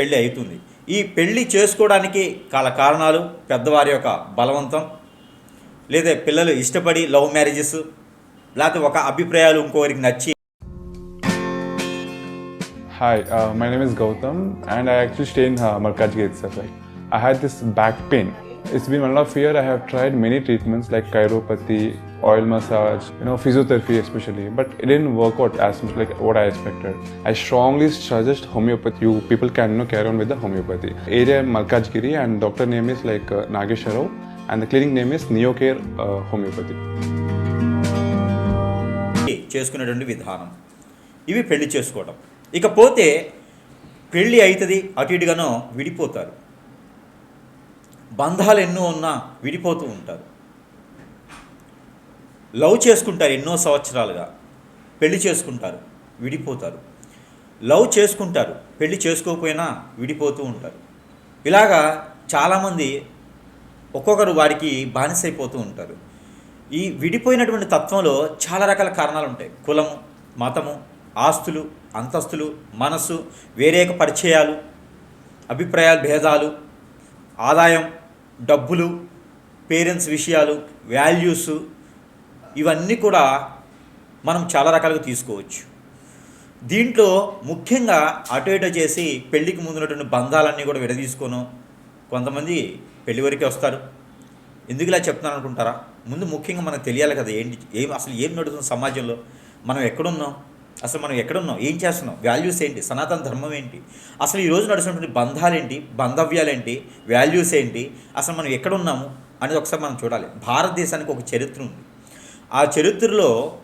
పెళ్ళి అవుతుంది ఈ పెళ్ళి చేసుకోవడానికి కాల కారణాలు పెద్దవారి యొక్క బలవంతం లేదా పిల్లలు ఇష్టపడి లవ్ మ్యారేజెస్ లేకపోతే ఒక అభిప్రాయాలు ఇంకోరికి నచ్చి hi my name is Gautam and I actually stay in Markaz gate sir I had this back pain It's been one of year. I have tried many treatments like chiropathy, oil massage, you know, physiotherapy especially, but it didn't work out as much like what I expected. I strongly suggest homeopathy. You people can you know, carry on with the homeopathy. Area Malkajgiri, and doctor name is like uh, Nagesharov, and the clinic name is Neocare uh, Homeopathy. చేసుకునేటువంటి విధానం ఇవి పెళ్ళి చేసుకోవడం ఇకపోతే పెళ్ళి అవుతుంది అటు ఇటుగానో విడిపోతారు బంధాలు ఎన్నో ఉన్నా విడిపోతూ ఉంటారు. లవ్ చేసుకుంటారు ఎన్నో సంవత్సరాలుగా. పెళ్ళి చేసుకుంటారు విడిపోతారు. లవ్ చేసుకుంటారు పెళ్ళి చేసుకోకపోయినా విడిపోతూ ఉంటారు. ఇలాగా చాలామంది ఒక్కొక్కరు వారికి బానిసైపోతూ ఉంటారు. ఈ విడిపోయినటువంటి తత్వంలో చాలా రకాల కారణాలు ఉంటాయి. కులము మతము ఆస్తులు అంతస్తులు మనస్సు వేరేక పరిచయాలు అభిప్రాయాలు భేదాలు ఆదాయం డబ్బులు పేరెంట్స్ విషయాలు వాల్యూస్ ఇవన్నీ కూడా మనం చాలా రకాలుగా తీసుకోవచ్చు. దీంట్లో ముఖ్యంగా అటు ఇటు చేసి పెళ్ళికి ముందున్నటువంటి బంధాలన్నీ కూడా విడదీసుకోను. కొంతమంది పెళ్ళి వరకే వస్తారు. ఎందుకు ఇలా చెప్తున్నాను అనుకుంటారా? ముందు ముఖ్యంగా మనకు తెలియాలి కదా ఏంటి ఏం అసలు ఏం నడుస్తుంది సమాజంలో? మనం ఎక్కడున్నాం? అసలు మనం ఎక్కడున్నాం? ఏం చేస్తున్నాం? వాల్యూస్ ఏంటి? సనాతన ధర్మం ఏంటి? అసలు ఈరోజు నడుస్తున్నటువంటి బంధాలేంటి? బంధవ్యాలేంటి? బంధవ్యాలు ఏంటి? వాల్యూస్ ఏంటి అసలు మనం ఎక్కడున్నాము? అనేది ఒకసారి మనం చూడాలి. భారతదేశానికి ఒక చరిత్ర ఉంది. ఆ చరిత్రలో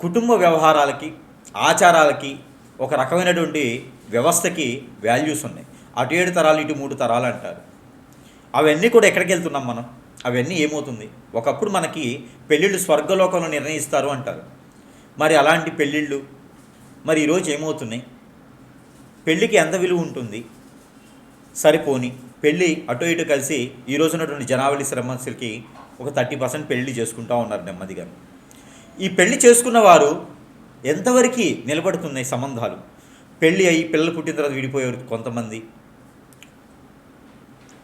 కుటుంబ వ్యవహారాలకి ఆచారాలకి ఒక రకమైనటువంటి వ్యవస్థకి వాల్యూస్ ఉన్నాయి. అటు ఏడు తరాలు ఇటు మూడు తరాలు అంటారు. అవన్నీ కూడా ఎక్కడికి వెళ్తున్నాం మనం? అవన్నీ ఏమవుతుంది? ఒకప్పుడు మనకి పెళ్ళిళ్ళు స్వర్గలోకంలో నిర్ణయిస్తారు అంటారు. మరి అలాంటి పెళ్ళిళ్ళు మరి ఈరోజు ఏమవుతున్నాయి? పెళ్ళికి ఎంత విలువ ఉంటుంది? సరిపోని పెళ్ళి అటు ఇటు కలిసి ఈ రోజు ఉన్నటువంటి జనావళి శ్రమస్సులకి ఒక థర్టీ పర్సెంట్ పెళ్ళి చేసుకుంటూ ఉన్నారు నెమ్మదిగా ఈ పెళ్ళి చేసుకున్న వారు ఎంతవరకు నిలబడుతున్నాయి సంబంధాలు? పెళ్ళి అయ్యి పిల్లలు పుట్టిన తర్వాత విడిపోయేవారు కొంతమంది.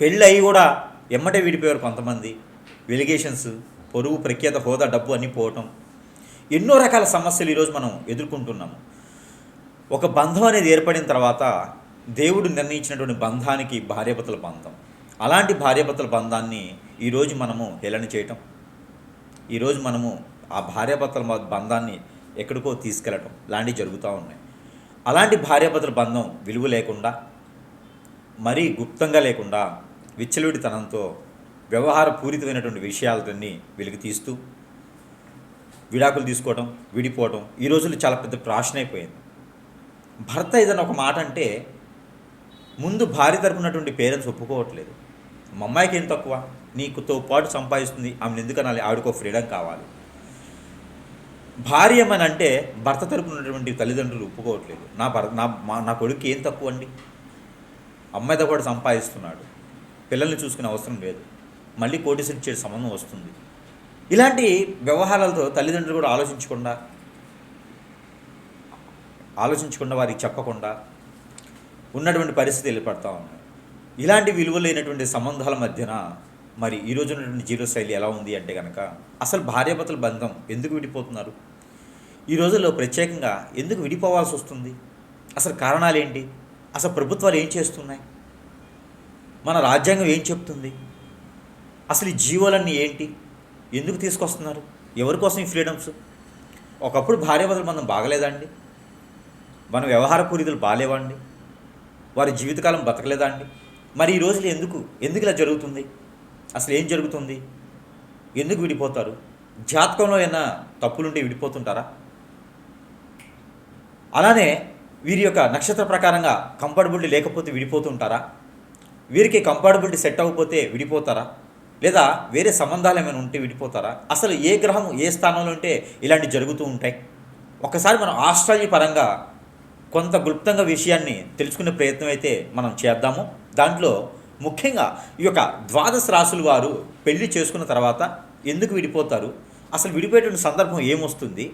పెళ్ళి అయ్యి కూడా ఎమ్మటే విడిపోయారు కొంతమంది. వెలిగేషన్స్ పొరుగు ప్రఖ్యాత హోదా డబ్బు అన్నీ పోవటం. ఎన్నో రకాల సమస్యలు ఈరోజు మనం ఎదుర్కొంటున్నాము. ఒక బంధం అనేది ఏర్పడిన తర్వాత దేవుడు నిర్ణయించినటువంటి బంధానికి భార్యాభర్తల బంధం. అలాంటి భార్యాభర్తల బంధాన్ని ఈరోజు మనము హేళన చేయటం. ఈరోజు మనము ఆ భార్యాభర్తల బంధాన్ని ఎక్కడికో తీసుకెళ్ళటం లాంటివి జరుగుతూ ఉన్నాయి. అలాంటి భార్యాభర్తల బంధం విలువ లేకుండా మరీ గుప్తంగా లేకుండా విచ్చలవిడితనంతో వ్యవహార పూరితమైనటువంటి విషయాలన్నీ వెలికి తీస్తూ విడాకులు తీసుకోవడం విడిపోవడం ఈ రోజుల్లో చాలా పెద్ద ప్రాషన్ అయిపోయింది భర్త ఏదైనా ఒక మాట అంటే ముందు భార్య తరపునటువంటి పేరెంట్స్ ఒప్పుకోవట్లేదు. మా అమ్మాయికి ఏం తక్కువ? నీకుతో పాటు సంపాదిస్తుంది ఆమెను ఎందుకు అనాలి ఆవిడకో ఫ్రీడమ్ కావాలి. భార్య అని అంటే భర్త తరపునటువంటి తల్లిదండ్రులు ఒప్పుకోవట్లేదు. నా భర్త నా మా నా కొడుకు ఏం తక్కువ అండి? అమ్మాయితో కూడా సంపాదిస్తున్నాడు. పిల్లల్ని చూసుకునే అవసరం లేదు. మళ్ళీ కోటీసులు ఇచ్చే సంబంధం వస్తుంది. ఇలాంటి వ్యవహారాలతో తల్లిదండ్రులు కూడా ఆలోచించకుండా ఆలోచించకుండా వారికి చెప్పకుండా ఉన్నటువంటి పరిస్థితి వెళ్ళిపడతా ఉన్నాయి. ఇలాంటి విలువ లేనటువంటి సంబంధాల మధ్యన మరి ఈ రోజు ఉన్నటువంటి జీవనశైలి ఎలా ఉంది అంటే కనుక అసలు భార్యాభర్తల బంధం ఎందుకు విడిపోతున్నారు? ఈ రోజుల్లో ప్రత్యేకంగా ఎందుకు విడిపోవాల్సి వస్తుంది? అసలు కారణాలు ఏంటి? అసలు ప్రభుత్వాలు ఏం చేస్తున్నాయి? మన రాజ్యాంగం ఏం చెప్తుంది? అసలు ఈ జీవోలన్నీ ఏంటి? ఎందుకు తీసుకొస్తున్నారు? ఎవరి కోసం ఈ ఫ్రీడమ్స్? ఒకప్పుడు భార్యాభర్తల బంధం బాగలేదండి మన వ్యవహార పూరితులు బాగాలేవండి వారి జీవితకాలం బతకలేదా అండి? మరి ఈ రోజులు ఎందుకు? ఎందుకు ఇలా జరుగుతుంది? అసలు ఏం జరుగుతుంది? ఎందుకు విడిపోతారు? జాతకంలో ఏమైనా తప్పులుంటే విడిపోతుంటారా? అలానే వీరి యొక్క నక్షత్ర ప్రకారంగా కంఫర్టబిలిటీ లేకపోతే విడిపోతుంటారా? వీరికి కంఫర్టబిలిటీ సెట్ అవ్వకపోతే విడిపోతారా? లేదా వేరే సంబంధాలు ఏమైనా ఉంటే విడిపోతారా? అసలు ఏ గ్రహం ఏ స్థానంలో ఉంటే ఇలాంటివి జరుగుతూ ఉంటాయి? ఒకసారి మనం ఆస్ట్రాలజీ పరంగా కొంత గుప్తంగా విషయాన్ని తెలుసుకునే ప్రయత్నం అయితే మనం చేద్దాము. దాంట్లో ముఖ్యంగా ఈ యొక్క ద్వాదశ రాసుల వారు పెళ్ళి చేసుకున్న తర్వాత ఎందుకు విడిపోతారు? అసలు విడిపోయేటువంటి సందర్భం ఏమొస్తుంది?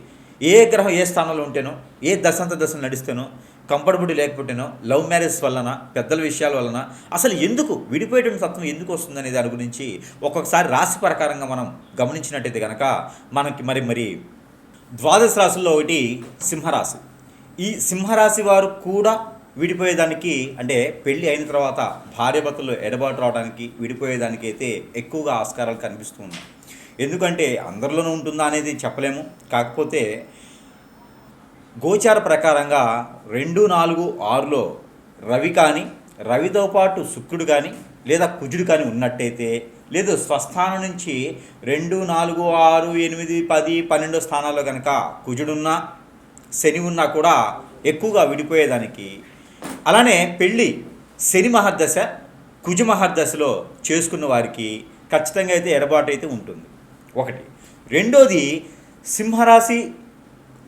ఏ గ్రహం ఏ స్థానంలో ఉంటేనో ఏ దశంత దశలు నడిస్తేనో కంఫర్టబుల్ లేకపోతేనో లవ్ మ్యారేజ్ వలన పెద్దల విషయాల వలన అసలు ఎందుకు విడిపోయేటువంటి తత్వం ఎందుకు వస్తుంది అనే దాని గురించి ఒక్కొక్కసారి రాశి ప్రకారంగా మనం గమనించినట్టయితే కనుక మనకి మరి మరి ద్వాదశ రాశుల్లో ఒకటి సింహరాశి. ఈ సింహరాశి వారు కూడా విడిపోయేదానికి అంటే పెళ్ళి అయిన తర్వాత భార్యభర్తలు ఎడబాటు రావడానికి విడిపోయేదానికి అయితే ఎక్కువగా ఆస్కారాలు కనిపిస్తూ ఉన్నాయి. ఎందుకంటే అందరిలోనూ ఉంటుందా అనేది చెప్పలేము. కాకపోతే గోచార ప్రకారంగా రెండు నాలుగు ఆరులో రవి కానీ రవితో పాటు శుక్రుడు కానీ లేదా కుజుడు కానీ ఉన్నట్టయితే లేదు స్వస్థానం నుంచి రెండు నాలుగు ఆరు ఎనిమిది పది పన్నెండో స్థానాల్లో కనుక కుజుడున్నా శని ఉన్నా కూడా ఎక్కువగా విడిపోయేదానికి. అలానే పెళ్ళి శని మహర్దశ కుజ మహర్దశలో చేసుకున్న వారికి ఖచ్చితంగా అయితే ఎడబాటు అయితే ఉంటుంది. ఒకటి. రెండోది సింహరాశి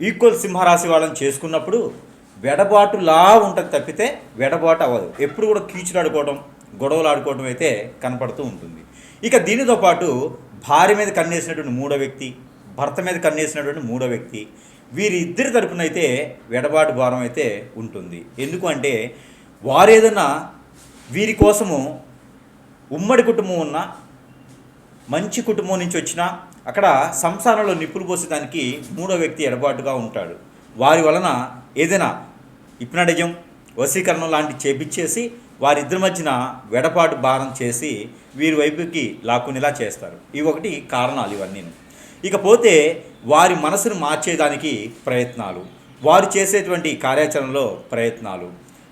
ఈక్వల్ సింహరాశి వాళ్ళని చేసుకున్నప్పుడు వెడబాటులా ఉంటుంది తప్పితే వెడబాటు అవ్వదు. ఎప్పుడు కూడా కీచులాడుకోవడం గొడవలు ఆడుకోవడం అయితే కనపడుతూ ఉంటుంది. ఇక దీనితో పాటు భార్య మీద కన్నేసినటువంటి మూడో వ్యక్తి భర్త మీద కన్నేసినటువంటి మూడో వ్యక్తి వీరిద్దరి తరపున అయితే వెడబాటు భారం అయితే ఉంటుంది. ఎందుకంటే వారు ఏదైనా వీరి కోసము ఉమ్మడి కుటుంబం ఉన్న మంచి కుటుంబం నుంచి వచ్చినా అక్కడ సంసారంలో నిప్పులు పోసేదానికి మూడో వ్యక్తి ఎడబాటుగా ఉంటాడు. వారి వలన ఏదైనా ఇప్నడిజం వశీకరణం లాంటి చేపించేసి వారిద్దరి మధ్యన వెడపాటు భారం చేసి వీరి వైపుకి లాక్కునేలా చేస్తారు. ఇవి ఒకటి కారణాలు ఇవన్నీ ఇకపోతే వారి మనసును మార్చేదానికి ప్రయత్నాలు వారు చేసేటువంటి కార్యాచరణలో ప్రయత్నాలు.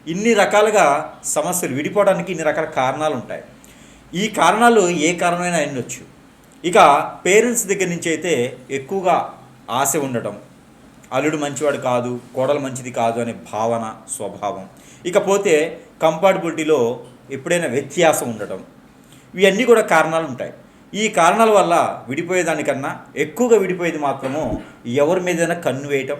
ఇన్ని రకాలుగా సమస్యలు విడిపోవడానికి ఇన్ని రకాల కారణాలు ఉంటాయి ఈ కారణాలు ఏ కారణమైనా ఉండొచ్చు ఇక పేరెంట్స్ దగ్గర నుంచి అయితే ఎక్కువగా ఆశ ఉండటం అల్లుడు మంచివాడు కాదు కోడలు మంచిది కాదు అనే భావన స్వభావం. ఇకపోతే కంపార్టబిలిటీలో ఎప్పుడైనా వ్యత్యాసం ఉండటం. ఇవన్నీ కూడా కారణాలు ఉంటాయి ఈ కారణాల వల్ల విడిపోయేదానికన్నా ఎక్కువగా విడిపోయేది మాత్రము ఎవరి మీదైనా కన్ను వేయటం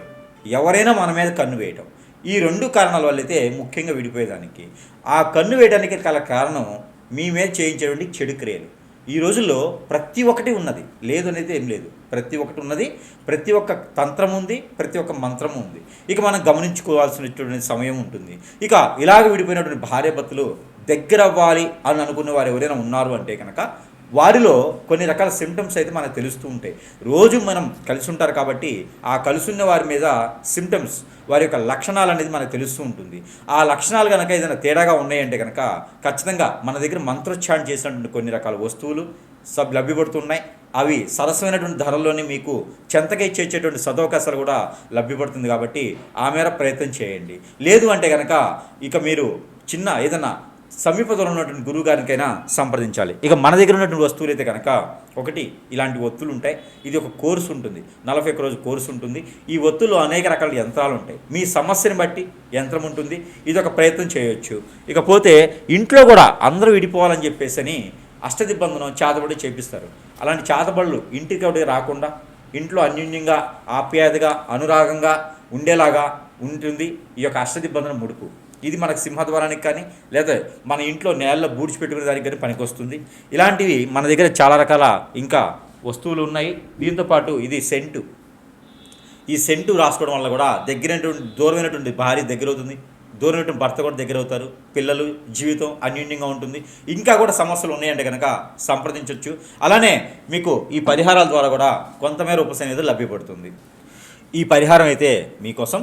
ఎవరైనా మన మీద కన్ను వేయటం. ఈ రెండు కారణాల వల్ల అయితే ముఖ్యంగా విడిపోయేదానికి. ఆ కన్ను వేయడానికి గల కారణం మీ మీద చేయించేటువంటి చెడు క్రియలు. ఈ రోజుల్లో ప్రతి ఒక్కటి ఉన్నది. లేదు అనేది ఏం లేదు. ప్రతి ఒక్కటి ఉన్నది. ప్రతి ఒక్క తంత్రం ఉంది. ప్రతి ఒక్క మంత్రం ఉంది. ఇక మనం గమనించుకోవాల్సినటువంటి సమయం ఉంటుంది. ఇక ఇలాగ విడిపోయినటువంటి భార్యాభర్తలు దగ్గర అవ్వాలి అని అనుకున్న వారు ఎవరైనా ఉన్నారు అంటే కనుక వారిలో కొన్ని రకాల సిమ్టమ్స్ అయితే మనకు తెలుస్తూ ఉంటాయి. రోజు మనం కలిసి ఉంటారు కాబట్టి ఆ కలుసున్న వారి మీద సిమ్టమ్స్ వారి యొక్క లక్షణాలు అనేది మనకు తెలుస్తూ ఉంటుంది. ఆ లక్షణాలు కనుక ఏదైనా తేడాగా ఉన్నాయంటే కనుక ఖచ్చితంగా మన దగ్గర మంత్రోచ్చారణ చేసినటువంటి కొన్ని రకాల వస్తువులు సబ్ లభ్యపడుతున్నాయి. అవి సరసమైనటువంటి ధరల్లోనే మీకు చెంతగా ఇచ్చేటువంటి సదవకాశాలు కూడా లభ్యపడుతుంది కాబట్టి ఆ మేర ప్రయత్నం చేయండి. లేదు అంటే కనుక ఇక మీరు చిన్న ఏదైనా సమీప దూరంలో ఉన్నటువంటి గురువు గారికైనా సంప్రదించాలి. ఇక మన దగ్గర ఉన్నటువంటి వస్తువులు అయితే కనుక ఒకటి ఇలాంటి ఒత్తులు ఉంటాయి. ఇది ఒక కోర్సు ఉంటుంది. నలభై ఒక్క రోజు కోర్సు ఉంటుంది. ఈ ఒత్తుల్లో అనేక రకాల యంత్రాలు ఉంటాయి. మీ సమస్యని బట్టి యంత్రం ఉంటుంది. ఇది ఒక ప్రయత్నం చేయొచ్చు. ఇకపోతే ఇంట్లో కూడా అందరూ విడిపోవాలని చెప్పేసి అని అష్టదిబ్బంధనం చేతబడి చేపిస్తారు. అలాంటి చేతబడులు ఇంటికి ఒకటి రాకుండా ఇంట్లో అన్యోన్యంగా ఆప్యాయతగా అనురాగంగా ఉండేలాగా ఉంటుంది ఈ యొక్క అష్టదిబ్బంధనం ముడుపు. ఇది మనకు సింహద్వారానికి కానీ లేదా మన ఇంట్లో నేలలో బూడ్చిపెట్టుకునే దానికి కానీ పనికొస్తుంది. ఇలాంటివి మన దగ్గర చాలా రకాల ఇంకా వస్తువులు ఉన్నాయి. దీంతోపాటు ఇది సెంటు. ఈ సెంటు రాసుకోవడం వల్ల కూడా దగ్గరైనటువంటి దూరమైనటువంటి భార్య దగ్గర అవుతుంది దూరమైనటువంటి భర్త కూడా దగ్గర అవుతారు పిల్లలు జీవితం అన్యోన్యంగా ఉంటుంది. ఇంకా కూడా సమస్యలు ఉన్నాయంటే కనుక సంప్రదించవచ్చు అలానే మీకు ఈ పరిహారాల ద్వారా కూడా కొంతమేర ఉపశమనం లభ్యపడుతుంది. ఈ పరిహారం అయితే మీకోసం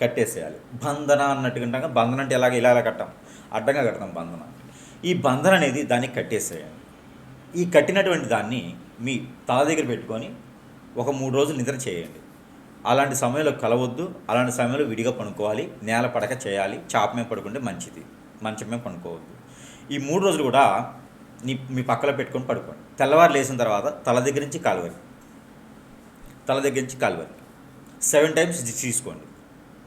కట్టేసేయాలి. బంధన అన్నట్టుగా బంధన అంటే ఎలాగ ఇలా ఇలా కట్టాం. అడ్డంగా కడతాం బంధన. ఈ బంధన అనేది దానికి కట్టేసేయాలి. ఈ కట్టినటువంటి దాన్ని మీ తల దగ్గర పెట్టుకొని ఒక మూడు రోజులు నిద్ర చేయండి. అలాంటి సమయంలో కలవద్దు అలాంటి సమయంలో విడిగా పడుకోవాలి నేల పడక చేయాలి చాప మీద పడుకుంటే మంచిది మంచం మీద పడుకోవద్దు ఈ మూడు రోజులు కూడా నీ మీ పక్కలో పెట్టుకొని పడుకోండి. తెల్లవారు లేచిన తర్వాత తల దగ్గర నుంచి కాలువరి తల దగ్గర నుంచి కాలువరి సెవెన్ టైమ్స్ తీసుకోండి.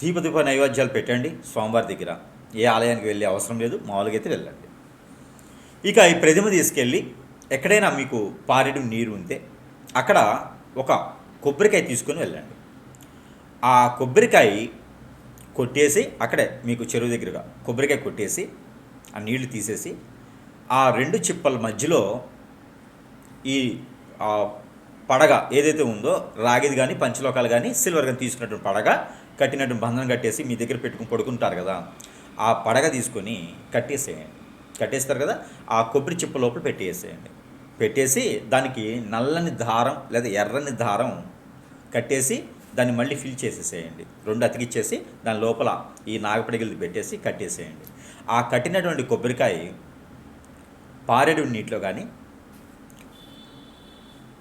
దీపదీప నైవేద్యాలు పెట్టండి స్వామివారి దగ్గర. ఏ ఆలయానికి వెళ్ళే అవసరం లేదు మామూలుగా అయితే వెళ్ళండి. ఇక ఈ ప్రతిమ తీసుకెళ్ళి ఎక్కడైనా మీకు పారెడు నీరు ఉంటే అక్కడ ఒక కొబ్బరికాయ తీసుకొని వెళ్ళండి. ఆ కొబ్బరికాయ కొట్టేసి అక్కడే మీకు చెరువు దగ్గరగా కొబ్బరికాయ కొట్టేసి ఆ నీళ్ళు తీసేసి ఆ రెండు చిప్పల మధ్యలో ఈ పడగ ఏదైతే ఉందో రాగిది కానీ పంచలోకాలు కానీ సిల్వర్ కానీ తీసుకున్నటువంటి పడగ కట్టినటువంటి బంధనం కట్టేసి మీ దగ్గర పెట్టుకుని పడుకుంటారు కదా ఆ పడగ తీసుకొని కట్టేసేయండి. కట్టేస్తారు కదా ఆ కొబ్బరి చిప్ప లోపల పెట్టేసేయండి. పెట్టేసి దానికి నల్లని దారం లేదా ఎర్రని దారం కట్టేసి దాన్ని మళ్ళీ ఫిల్ చేసేసేయండి. రెండు అతికిచ్చేసి దాని లోపల ఈ నాగపడిగలు పెట్టేసి కట్టేసేయండి. ఆ కట్టినటువంటి కొబ్బరికాయ పారేడు నీటిలో కానీ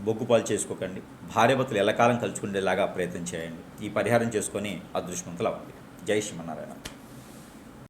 బొగ్గుపాలు చేసుకోకండి. భార్యభర్తలు ఎల్లకాలం కలుసుకునేలాగా ప్రయత్నం చేయండి. ఈ పరిహారం చేసుకొని అదృష్టవంతులు అవ్వండి. జై శ్రీమన్నారాయణ.